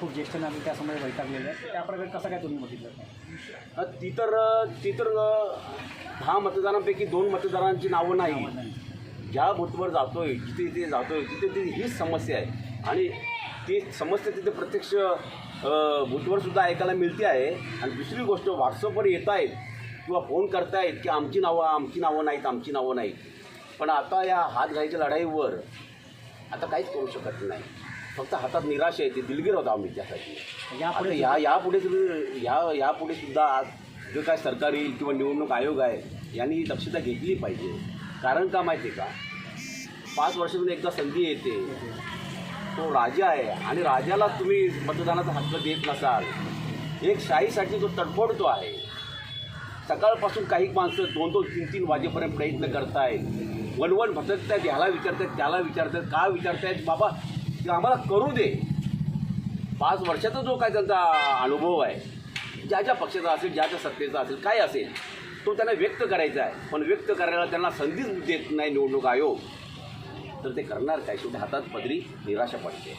खूप ज्येष्ठ नागरिक त्यासमोर वैतागलेले आहेत. त्या प्रकारे कसं काय तुम्ही बघितलं? अ, ती तर ती तर दहा मतदारांपैकी दोन मतदारांची नावं नाही. ज्या बूथवर जातोय जिथे जिथे जातोय तिथे ती हीच समस्या आहे. आणि ती समस्या तिथे प्रत्यक्ष बूथवर सुद्धा ऐकायला मिळते आहे. आणि दुसरी गोष्ट व्हॉट्सअपवर येत आहेत किंवा फोन करतायत की आमची नावं आमची नावं नाहीत आमची नावं नाहीत. पण आता या हात घाईच्या लढाईवर आता काहीच करू शकत नाही. फक्त हातात निराश आहे ते दिलगीर होता आम्ही त्यासाठी. यापुढे आता या यापुढे सुद्धा- या यापुढे सुद्धा आज जो काय सरकारी किंवा निवडणूक आयोग आहे यांनी ही दक्षता घेतली पाहिजे. कारण का माहिती आहे का? पाच वर्षातून एकदा संधी येते. तो राजा आहे आणि राजाला तुम्ही मतदानाचा हक्क देत नसाल एक शाहीसाठी जो तडफडतो आहे सकाळपासून काही माणसं दोन दोन तीन तीन वाजेपर्यंत प्रयत्न करतायत. वनवन भटकतायत ह्याला विचारतायत त्याला विचारतायत का विचारतायत? बाबा की आम्हाला करू दे. पाच वर्षाचा जो काय त्यांचा अनुभव आहे ज्या ज्या पक्षाचा असेल ज्या ज्या सत्तेचा असेल काय असेल तो त्यांना व्यक्त करायचा आहे. पण व्यक्त करायला त्यांना संधीच देत नाही निवडणूक आयोग. तर ते करणार काय? शेवटी हातात पदरी निराशा पडते.